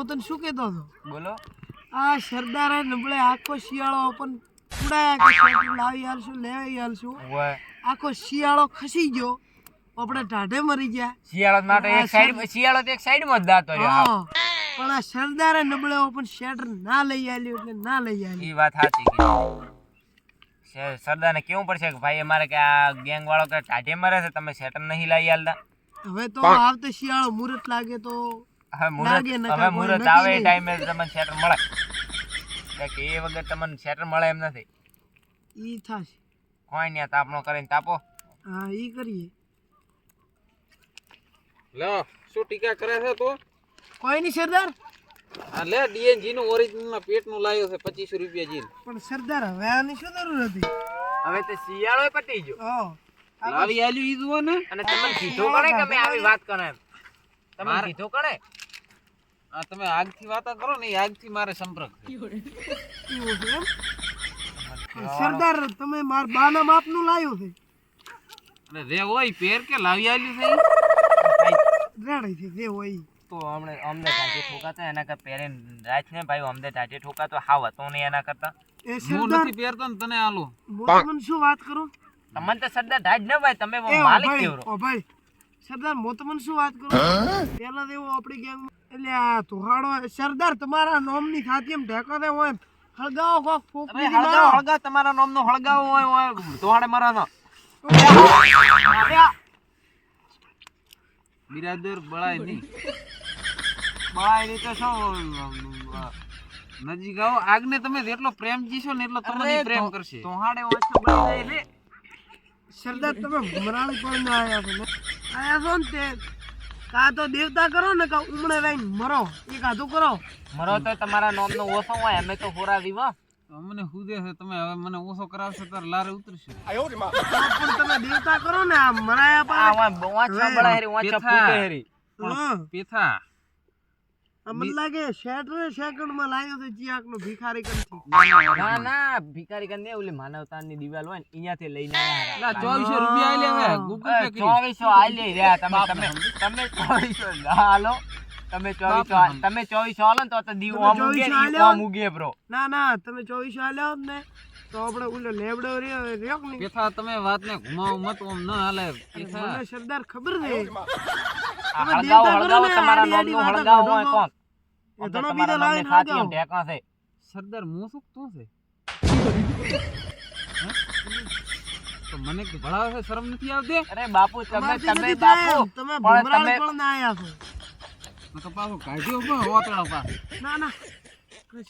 હું તને શું કહેતો હતો? બોલો. આ સરદારે નબળે આખો શિયાળો પણ ઉડાયા કે સ્વેટર લાવી આલશું લેવી આલશું. આખો શિયાળો ખસી ગયો. આપણે ટાઢે મરી ગયા. શિયાળો માટે એક સાઈડ શિયાળો તો એક સાઈડમાં જ દાતો રહ્યો પણ આ સરદારે નબળે પણ સ્વેટર ના લઈ આલ્યો એટલે ના લઈ આલ્યો. એ વાત સાચી સરદાર સરદારને કેવું પડશે કે ભાઈ અમારે કે આ ગેંગ વાળો કે ટાઢે મરે છે તમે શેટર નહીં લાવી આલતા? હવે તો આવતે શિયાળો મુહૂર્ત લાગે તો હવે મુહૂર્ત હવે મુહૂર્ત આવે એ ટાઈમે તમને સેટર મળે. કે એ વગર તમને સેટર મળે એમ નથી. ઈ થશે. કોઈ નહીં તાપણો કરીને તાપો. હા ઈ કરીએ. લો શું ટીકા કરે છે તો? કોઈ નહીં સરદાર. લે ડીએનજી નું ઓરિજિનલ ના પેટનું લાવ્યો છે પચીસો રૂપિયા જીન પણ સરદાર હવે આની શું જરૂર હતી? હવે તે શિયાળો પટી ગયો. હા. લાવી આલ્યું ઈ જુઓ ને. અને તમને સીધો કરે કે મેં આવી વાત કરે એમ? તમને સીધો કરે કણે આ તમે આગથી વાતો કરો ને એ આગથી મારે સંપર્ક સરદાર તમે માર બાના માપનું લાવ્યો છે. અરે રે હોય પેર કે લાવી આલ્યું છે? રેડી છે રે હોય. તો અમને અમને ટાઢે ઠોકાતો એના કરતા પહેરીને રાત ને ભાઈ અમને ઠોકા ઠોકાતો હાવ હતો નહીં એના કરતા. એ હું સરદાર નથી પહેરતો ને તને આલો હું તમને શું વાત કરું? તમને તો સરદાર ઢાઢ ન ભાઈ તમે માલિક કેવરો? ઓ ભાઈ સરદાર હું તમને શું વાત કરું? પેલા તો એવું આપણી ગેંગ એટલે આ તુહાડો સરદાર તમારા નોમની ખાતી એમ ઢેકો દે હોય હળગાવો કોક ફૂક તમે હળગાવો મારો. હળગાવો તમારા નામનો હળગાવો હોય હોય દોહાડે મારાનો. બિરાદર બળાય નહીં. બાયની તો શું? નજીક આવો. આગને તમે જેટલો પ્રેમ જીશો ને એટલો તમને પ્રેમ કરશે. તોહાડે ઓછો બળાય સરદાર તમે મરાળી પડીને આવ્યા છો આવ્યા છો ને તે? કા તો દેવતા કરો ને કા ઉમણે રહીને મરો? એ કાધું કરો. મરો તો તમારા નામનો ઓછો હોય અમે તો હોરા દીવા તો અમને હુદે છે તમે હવે મને ઓછો કરાવશો તો લારે ઉતરશે. પણ તમે દેવતા કરો ને આ મરાયા આ વાંચા બળા હેરી વાંચા. ફૂટે હેરી પેથા. મને લાગે શેટર સેકન્ડમાં લાવ્યો તો ચિયાક નો ભિખારી કંથી ના ના ભિખારી કને ઓલી માનવતાની દિવાલ હોય ને અહીંયાથી લઈને આયા ના ચોવીસો રૂપિયા આલ્યા હવે ગૂગલ પે કરી. ચોવીસો આલી રહ્યા તમે તમે તમે ચોવીસો ના હાલો તમે ચોવીસો આ- તમે ચોવીસો હાલો ને તો તો દીવ આમ ઉગે 24 ને ઈ આલ્યા? આમ ઉગે બ્રો. ના ના તમે ચોવીસો આલ્યા ને તો આપણે ઓલો લેબડો રહ્યો રહ્યો કે પેથા તમે વાતને ઘુમાવો મત ઓમ ન હાલે. મને સરદાર ખબર છે. તમે હળગાવો કરો ને, તમારા આડી નામનું આડી હળગાવો વાતો હોય કોણ? એ તમારા બીજા લાવીને ખાતી એમ. ઢેકા છે સરદાર મુસુક તું છે હે? તો મને કે ભણાવે છે શરમ નથી આવતી અરે બાપુ તમે તમે બાપુ. તમે ભમરાળી પણ ના આયા છો તો પાછો કાઢ્યો પણ ઓતળો પા ના ના ભૂલ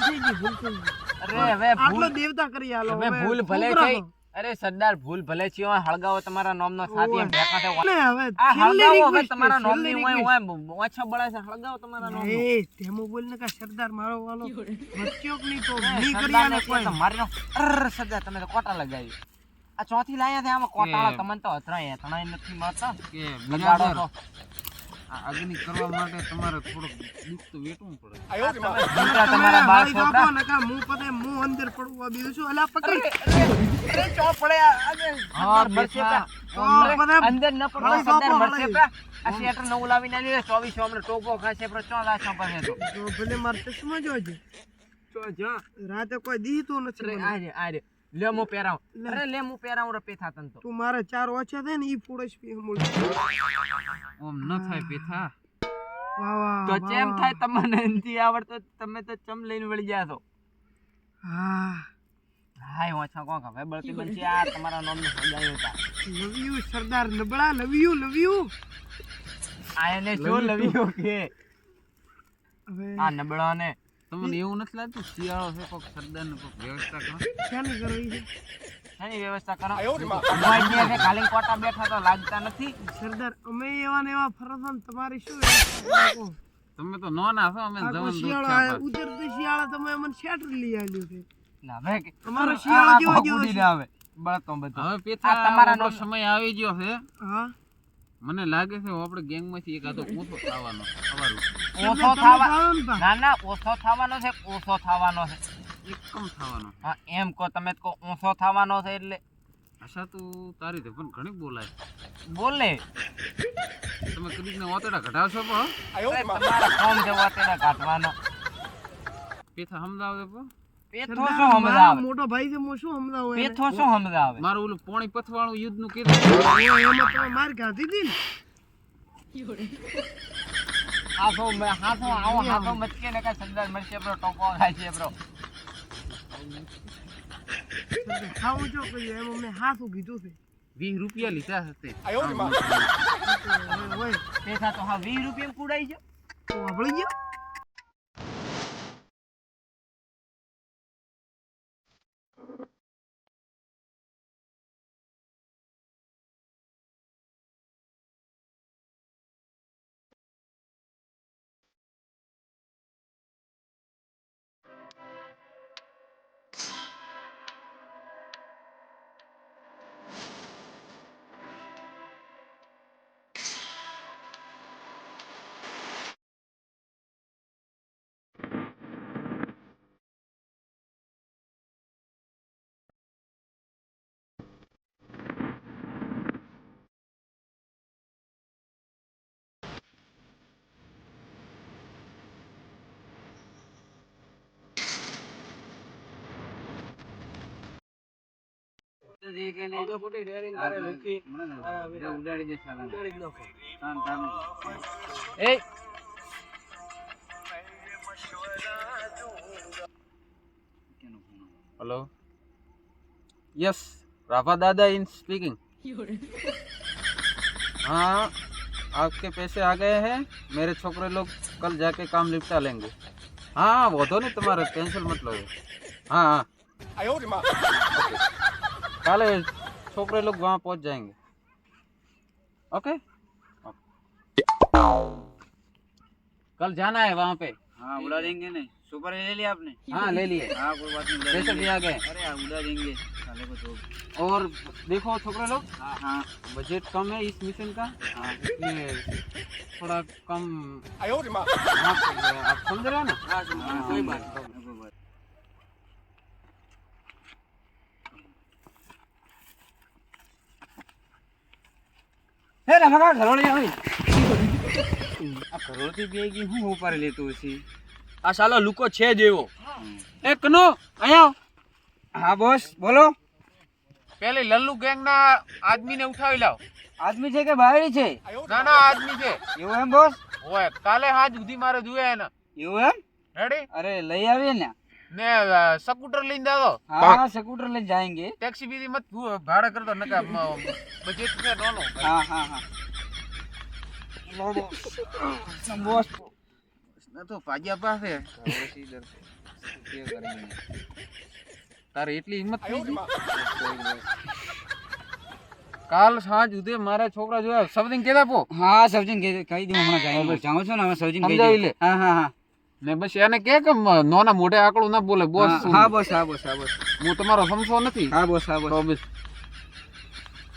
થઈ ગઈ ભૂલ થઈ ગઈ અરે હવે ભૂલ દેવતા કરી આલો હવે ભૂલ ભલે થઈ? અરે સરદાર ભૂલ ભલે છે હળગાવો તમારા નામનો સાથી એમ હવે આ હળગાવો હવે તમારા નોમની હોય. હોય ઓછા બળે છે હળગાવો તમારા નોમ એ તેમો બોલ ને કા સરદાર મારો વાલો. વચ્ચ્યો ની તો ની કરી સરદારને કોઈ તો મારી નો અરર સરદાર તમે તો કોટા લગાવી. આ ચોથી લાયા છે આમાં કોટાળા તમને તો હતરાય અથડાય નથી મારતા. કે લગાડો તો. અગ્નિ કરવા માટે તમારે થોડુંક દુઃખ તો વેઠવું પડે. તમે તમે જીવતા તમારા બાળ છોકરા. કાપો મું પતે મું અંદર પડવા બીજું શું? અલા પકડ. અરે ચો હા, અંદર ન પડવા. આ શેટર નવું લાવીને આની છે, ચોવીસો હમણાં ટોપો ખાશે પણ ચો લાશો પાસે તો. ભલે માર ચશ્મા જોજે ચો જા રાતે કોઈ દીધું નથી મને. આ રે આ રે. લે મો પહેરાવ. અરે લે હું પહેરાવ રપે થાતન તો. તું મારે ચાર ઓછા થાય ને ઈ ફોડશ પી હમું ઓમ ન થાય પેથા. વાહ વાહ તો ચેમ થાય તમને નથી આવડતો તમે તો ચમ લઈને વળી ગયા છો હા. હાય ઓછા કોક હવે બળતી બનશે આ તમારા નામનું સજાયું હતા લવ યુ સરદાર નબળા લવ યુ લવ યુ આ એને શું યુ કે? આ નબળા ને તમને એવું નથી લાગતું? શિયાળો છે કોક સરદાર ને કોક વ્યવસ્થા કરો. શાની કરવી છે? શેની વ્યવસ્થા કરો? ની હાથે ખાલી કોટા બેઠા તો લાગતા નથી. સરદાર અમે એવા ને એવા ફરજ ને તમારી શું તમે તો નોના છો અમે જવાનું શિયાળો છે ઉતરતી શિયાળા તમે અમને શેટર લઈ આવ્યો છે. ના હવે તમારો શિયાળો જેવો જેવો છે. ના આવે બળતો બધો. હવે પેથા તમારા સમય આવી ગયો છે. હા? મને લાગે છે આપણે ગેંગમાંથી એક આધો ઓછો થવાનો સવારું. ઓછો તમે થવા ને. ના ઓછો થવાનો છે ઓછો થવાનો છે. એકમ થવાનો. હા એમ કહો તમે તો કહો ઓછો થવાનો છે એટલે. આશા તો તારી પણ ઘણી બોલાય. બોલે. તમે કદી ને ઓતડા ઘટાવશો પણ તમારા ફોર્મ છે વાતેડા કાઢવાનો પેથા સમજાવજો પણ. પેથો સરદાર, શું સમજાવે મોટો ભાઈ છે હું શું સમજાવું પેથો શું સમજાવે મારું ઓલું પોણી પથવાળું યુદ્ધનું કીધું એમાં તમે માર ખાધી હતી ને? હાથો હાથો આવો હાથો મચકે ને કાંઈ સરદાર મળશે બ્રો ટોપો ખાય છે બ્રો. ખાવું છો કર્યું એમાં મેં હાથું કીધું છે. વીસ રૂપિયા લીધા હશે. તો હા વીસ રૂપિયા કુડાઈ છે તો વાપરી ગયો? हेलो यस राफा दादा इन स्पीकिंग हाँ आपके पैसे आ गए हैं? मेरे छोकरे लोग कल जाके काम निपटा लेंगे। हाँ वो तो नहीं तुम्हारा टेंशन मत लो। हाँ हाँ। काले छोकरे लोग वहाँ पहुँच जाएँगे। ओके कल जाना है वहाँ पे। हाँ उड़ा देंगे नहीं। सुपर ले लिया आपने? हाँ ले लिए। हाँ कोई बात नहीं देंगे। भी आ गए। अरे यार उड़ा देंगे। साले को तो और देखो छोकरे लोग हाँ हाँ। बजट कम है इस मिशन का। हाँ। इसलिए थोड़ा कम आप आप समझ रहे हो ना? हाँ हाँ, कोई बात હે રમા ઘરોળી આવી. આ કરોડથી બે ગઈ હું ઉપર લેતો હશે? આ સાલો લુકો છે જેવો એ કનો અહીંયા હા બોસ બોલો. પેલી લલ્લુ ગેંગ ના આદમી ને ઉઠાવી લાવ. આદમી છે કે બાયડી છે? ના ના આદમી છે. એવું એમ બોસ? ઓય કાલે હાજ સુધી મારે જોયા એને. એવું એમ? રેડી અરે લઈ આવીએ ને. सकूटर ले जाओ हाँ सकूटर ले जाएँगे टैक्सी भी मत भाड़ा कर दो ना का हाँ हाँ तो फाजिया इतनी हिम्मत काल सांज उदे मारे छोकरा जो है सब दिन केदा पो हाँ सब दिन कई दिन होना चाहिए जाओ छो ना सब दिन कई दिन हाँ ને બસ એને કે કે નોના મોઢે આકડું ના બોલે બોસ હા, બસ હા બસ હા બસ. હું તમારો સમસો નથી. હા બસ હા બસ. બસ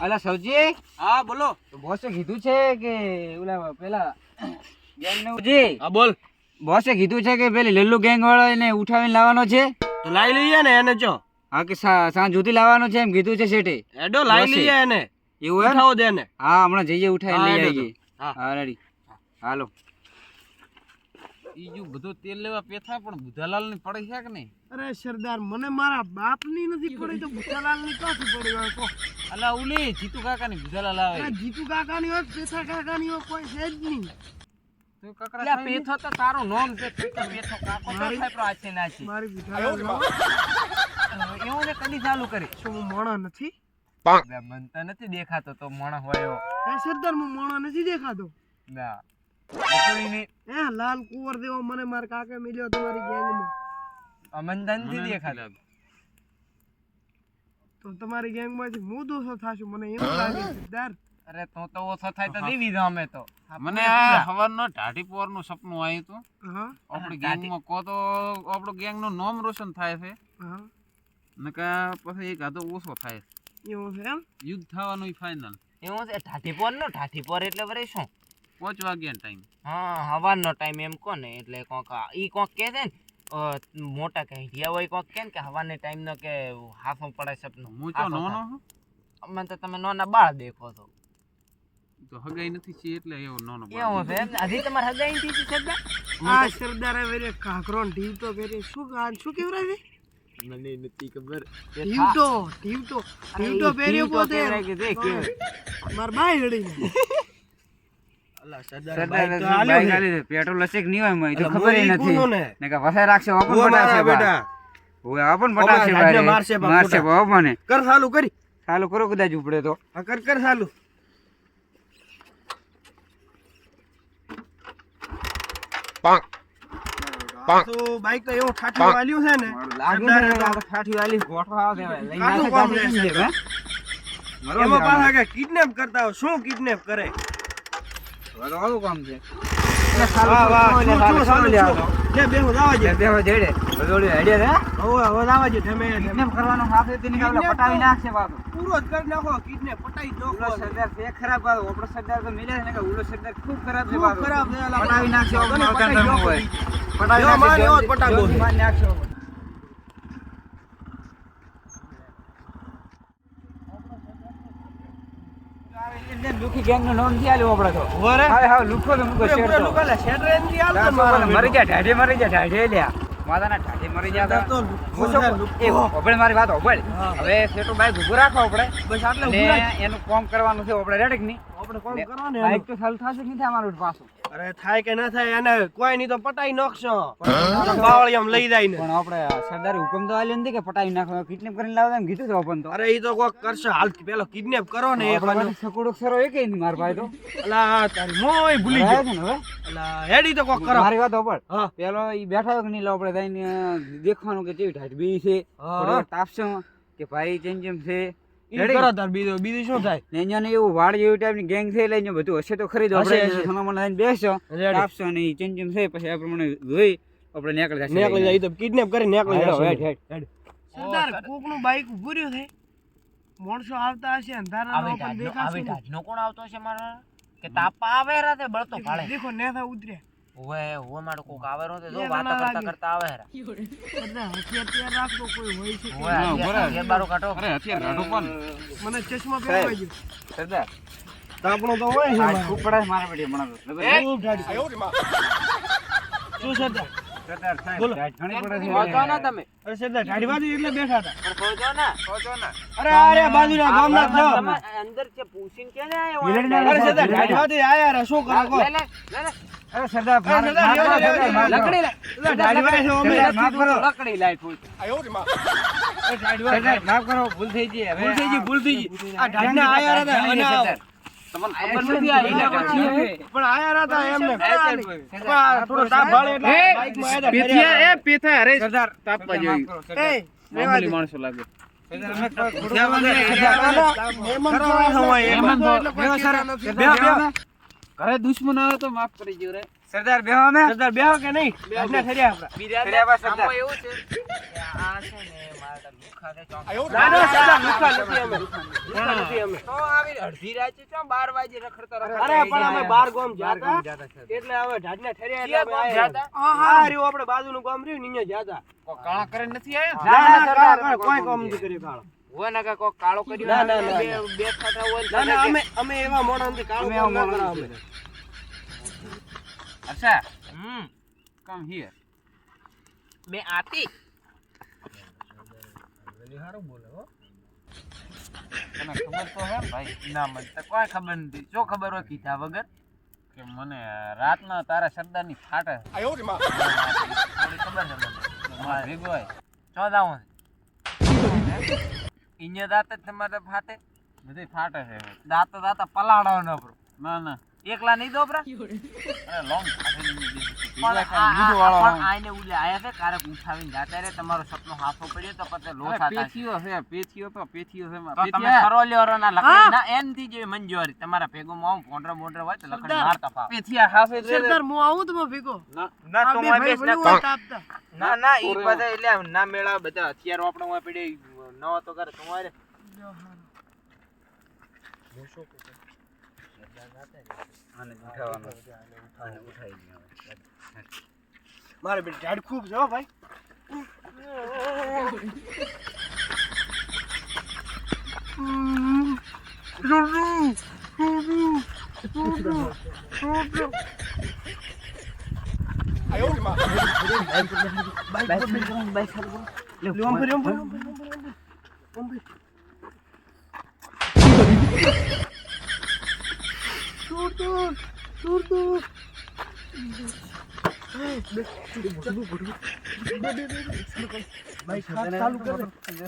અલા સબજી હા બોલો. બોસે કીધું છે કે ઓલા પેલા ગેંગ ને ઉજી? હા બોલ. બોસે કીધું છે કે પેલી લલ્લુ ગેંગ વાળાને ઉઠાવીને લાવવાનો છે? તો લાવી લઈએ ને એને જો. હા કે સા- સાંજ સુધી લાવવાનો છે એમ કીધું છે શેઠે. એડો લાવી લઈએ એને. એવું એમ? ઉઠાવો દે ને હા હમણાં જઈએ ઉઠાવી લઈ આવીએ. હા. હા રેડી. હાલો. ઈ જો બધું તેલ લેવા પેથા પણ બુધાલાલની પડે છે કે નહીં? અરે સરદાર મને મારા બાપની નથી પડી તો ભૂતાલાલની ક્યાંથી પડી હોય કો અલા ઉલી જીતુ કાકા ની બુધાલાલ આવે. જીતુ કાકા ની હોય પેથા કાકાની હોય કોઈ છે જ નહીં. તો કાકડા. પેથો તો તારું નામ છે પેથો પેથો કાકો તો થાય પ્રો આછે ના છે. મારી બુધાલાલ એવું ને કદી ચાલુ કરી. શું હું મોણો નથી? બે મન તો નથી દેખાતો તો મોણો હોય એવો. સરદાર હું મોણો નથી દેખાતો? ના. કોઈ લાલ કુંવર દેવો મને માર કાકે મળ્યો તમારી ગેંગમાં. અમન તો નથી મને દેખાતો લાગે. તો તમારી ગેંગમાંથી હું દોષો થાશું? મને એવું લાગે સિદ્ધાર્થ અરે તો તો ઓછો થાય તો દેવી દો અમે તો. મને આ હવારનો ઢાઢી પોરનું સપનું આવ્યું હતું. આપણી ગેંગમાં કો તો આપણો ગેંગનું નામ રોશન થાય છે. ને નકા પછી એક આધો ઓછો થાય. એવું છે એમ? યુદ્ધ થવાનું ફાઇનલ એવું છે ઠાઠીપોર નો ઠાઠીપોર એટલે વરે શું? પાંચ વાગ્યા ટાઈમ હા હવાનો ટાઈમ એમ કોને? એટલે કોક ઈ કોક કે છે ને મોટા કહેઠિયા હોય કોક કે ને કે હવાને ટાઈમ નો કે હાફો પડાય સપનો હું તો નોનો. અમે તો તમે નોના બાળ દેખો છો. તો હગાઈ નથી છે એટલે એવો નોનો બાળ. એવું છે? હજી તમારે હગાઈ નથી સરદાર આ સરદારે વેરે કાકરો ઢીવ તો વેરે શું ગાન શું કેવરા છે? મને નથી ખબર. ઢીવ તો ઢીવ તો ઢીવ તો પહેર્યો પોતે. માર બાય હડી અલા સરદાર બાઈક તો હાલ્યો છે. પેટ્રોલ હશે કે નહીં હોય એમાં, તો ખબર નથી. ને? ને કે વસાઈ રાખશે ઓપન પટાશે બેટા. ઓય ઓપન પટાશે રાજ્ય મારશે મારશે ખોટા. બા, કર ચાલુ કરી. ચાલુ કરો કદાચ ઉપડે તો. આ કર કર ચાલુ. આ તો બાઈક તો એવું ઠાઠું વાલ્યું છે ને. લાગે સરદારે તો- ઠાઠી વાલી ગોઠવો આવે છે, નાખે કામ કાઢી રહેશે. દે, હે? મરો એમાં પાછા કે કિડનેપ કરતા હોય. શું કિડનેપ કરે? આવું કામ છે. વાહ વાહ લુખી ગેંગનું નામ નથી આલ્યું આપણે તો. વરે હા હવે લુખો તો મૂકો શેર તો. લુકા લે, રેન્જી હાલતો દાસ મારો ઉપર મરી બેટો. જા ઢાઢે મરી જા ઢાઢે લ્યા માતાના ઢાઢે મરી જા તો તા. હું. એ હોભળ મારી વાત હોભળ. હવે સેટુ ભાઈ ઊભું રાખો આપણે બસ આટલે ને. એનું કોમ કરવાનું છે આપણે રેડકની આપણે કોમ કરો ને બાઈક તો ચાલુ થશે કે થાય અમારું પાછું? અરે થાય કે ના થાય એને કોઈ નહીં તો પટાઈ નાખશો. બાવળિયામાં લઈ જાય ને પણ આપણે સરદાર હુકમ તો આલ્યો નથી કે પટાઈ નાખો કિડનેપ કરીને લાવો એમ કીધું તો પણ તો. અરે ઈ તો કોક કરશે. હાલ પેલો કિડનેપ કરો ને એક વાર સકુડો સરો એ નહીં માર ભાઈ તો. અલા તારી મોય ભૂલી ગયો. ને હવે? અલા હેડી તો કોક કરો. મારી વાત હોભળ હા. પેલો ઈ બેઠા કે નહીં લાવ આપણે જઈને દેખવાનું કે કેવી ઢાઢ બી છે. તાપશે કે ભાઈ જેમ જેમ છે? કરો તાર બીજું બીજું શું થાય? ને ને એવું વાડ જેવી ટાઈપની ગેંગ છે એટલે બધું હશે તો ખરી જ આપણે સોનામાં લઈને બેસશો રેડી. ને ઈ ચેન્જ પછી આ પ્રમાણે જોઈ આપણે નીકળી જશે નીકળી જાય તો કિડનેપ કરી નીકળી જશે. હેડ, હેડ. સરદાર કોકનું બાઈક ઉભર્યું રહ્યું છે? માણસો આવતા હશે અંધારા કોણ આવતો હશે મારા. કે તાપા આવે રાતે બળતો ભાળે દેખો નેથા ઉતર્યા. ઓવે ઓવે મારો કોક આવે રો તો વાત કરતા કરતા આવે હેરા. સરદાર હથિયાર કોઈ હોય છે ઓએ હથિયાર બારો કાઢો. અરે હથિયાર કાઢો પણ મને ચશ્મા પહેરવા ગયો સરદાર. તાપણો તો હોય છે મારે. બેટી મને. શું સરદાર? બોલો. ઢાઢ ઘણી પડે છે. પહોંચો ને તમે અરે સરદાર ઢાઢી બાજુ એટલે બેઠા હતા ને ને અરે અરે બાજુના ગામના છો. અંદર છે પૂછીને કે આયો અરે સરદાર ઢાઢી બાજુ આયા રે શું કરો લે અરે સરદાર, દે. લકડી લે સરદાર છે અમે. માફ કરો. લકડી લાઈ ફૂલ અરે ઢાઢી માફ કરો, ભૂલ થઈ ગઈ. હવે ભૂલ થઈ ગઈ ભૂલ થઈ ગઈ આ ઢાઢના આયા હતા અને. તમને ખબર નથી આ પણ આયા એમને. પણ થોડો તાપ ભાળે એટલે આયા સરદાર. એ, માણસો લાગે. ઘરે દુશ્મન આવે તો માફ કરી ગયો રે. સરદાર બેહો અમે. સરદાર બેહો કે નહીં? ઢાઢના ઠર્યા આપણા. ફર્યા સરદાર. એવું છે આ છે ને ચોંક ના, ના, સરદાર, લુખ્ખા નથી અમે. લુખ્ખા નથી અમે. તો આવી અડધી રાતે ચો 12 વાગે રખડતા રખડતા અરે પણ અમે બાર ગામ રહ્યું ને જાતા. કાળા કરે નથી આયા? ના, ના, સરદાર, કાળા, કાળા, કોઈ કામ નથી કર્યું કાળો. હોય ને કાળો કર્યો ના, ના. બે બે હોય ના, અમે અમે એવા મોણા નથી કામ ના એવા અમે. અચ્છા. હમ. કમ હિયર મેં આતી? તને ખબર તો હે ભાઈ ના મને તો કોઈ ખબર નથી. જો ખબર હોય કીધા વગર? કે મને રાતના તારા સરદારની ફાટે. થોડી ખબર છે મને. મારા ભેગો હોય ચોદાવું ઇન્યા દાંત જ તમારે ફાટે? બધી ફાટે છે. દાંત દાંત પલાડવાનો આપણો ના ના. એકલા નહીં દોબરા ઉલે આયા છે કારક ઉઠાવીને જાતા રે તમારો સપનો હાથો પડ્યો તો પછી લો. પેથીઓ છે પેથીઓ તો છે તમે ના મંજૂરી. તમારા ભેગો માં પોંડરા બોંડરા હોય તો સરદાર. મારતા પેથીયા હાફે સરદાર હું આવું તો ભેગો? ના. ના તો બેસ ના ના ના ઈ બધા એટલે ના મેળા બધા હથિયારો આપણે પડી ન તો કરે તમારે આને ઉઠાવવાનો. આને ઉઠાવી દેવાનો. મારે બેટા ઢાઢ ખૂબ છે હો ભાઈ હમ. લે, ઓમ ફરી, ઓમ ફરી, ઓમ ફરી, ઓમ ફરી, ઓમ ફરી. ઓમ ફરી. છોડ દો, છોડ દો. ભાઈ, ખાસ ચાલુ કર દે.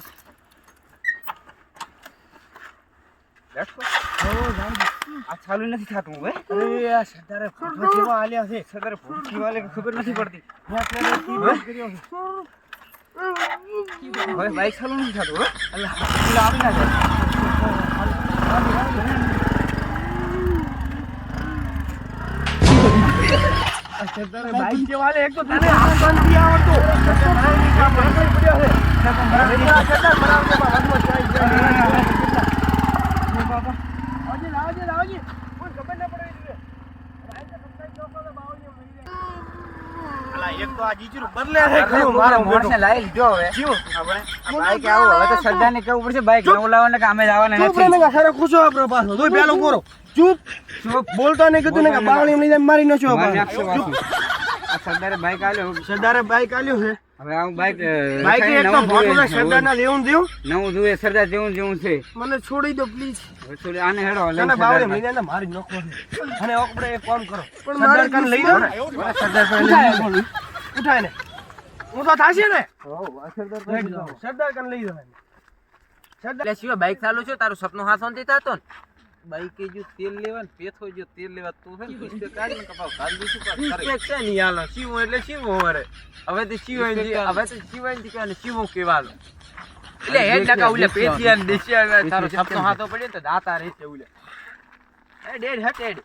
આ ચાલુ નથી થતું હવે અરે, આ સરદારે ફોટો કેવા આલ્યા છે. સરદારે ભૂખી વાલે ખબર નથી પડતી ત્યાં પેલા કી બંધ કર્યો છે. હવે બાઈક ચાલુ નથી થતું હવે અલ્લા પેલા આવી ના જાય આવડતો. સરદાર બનાવીને કામ બનાવી પડ્યો છે. સરદાર સરદાર બનાવજે, બા, વચમાં જાય, જાય. ઓ બાબા. આવજે, આવજે, આવજે. કોઈ ખબર ના પડે એટલે. બાઈકને સમજાવી દો, તો બાવળીઓ લઈ જાય. અલા, એક તો આ જીજરું બદલે છે, ઘણું મારો મોરને મોટો. લીધો હવે. જીવો. બાઈક આવું હવે તો સરદારને કહેવું પડશે? બાઈક નવું લાવવાને કે જવાના નથી? રે ને ખરે ખુશો આપણો પાછો તોય પેલો કોરો ચૂપ. ચૂપ. બોલતો કીધું ને કે બાવળી લઈ જાય મારી નશો મારી નાખશો આ સરદારે બાઈક આલ્યો સરદારે બાઈક આલ્યું છે. હવે આવું બાઈક બાઈક એક તો નવું ભોટું જોઈએ. સરદાર ના લેવું દેવું નવું જોઈએ સરદાર જેવું જેવું છે. મને છોડી દો પ્લીઝ આને હેડો બાવળી મારી નખો અને આપણે એક કામ કરો. સરદાર કાન લઈ જાઓ ને. સરદાર પાસે લઈ ઉઠાય જાઓ. ને. ઉઠાય ને હું તો થાશે ને. સરદાર કાન લઈ જાઓ સરદાર એટલે શિવા બાઈક ચાલુ છે તારું સપનું હાથોથી થતો ને. બાઈકે જો તેલ લેવા ને પેથો જો તેલ લેવા તું છે ને પુસ્તક કાઢીને કપાવ કાઢ દઈશું પાછું. Respect છે ને યાલો શિવો એટલે શિવો વરે હવે તો શિવાજી હવે તો શિવાજી કહેવાય ને શિવો કહેવાનો એટલે હેડ લગા ઉલે પેથિયા ને દેશિયા તારો સપનો હાથો પડે ને તો દાતા રહેશે ઉલે એ ડેડ હટ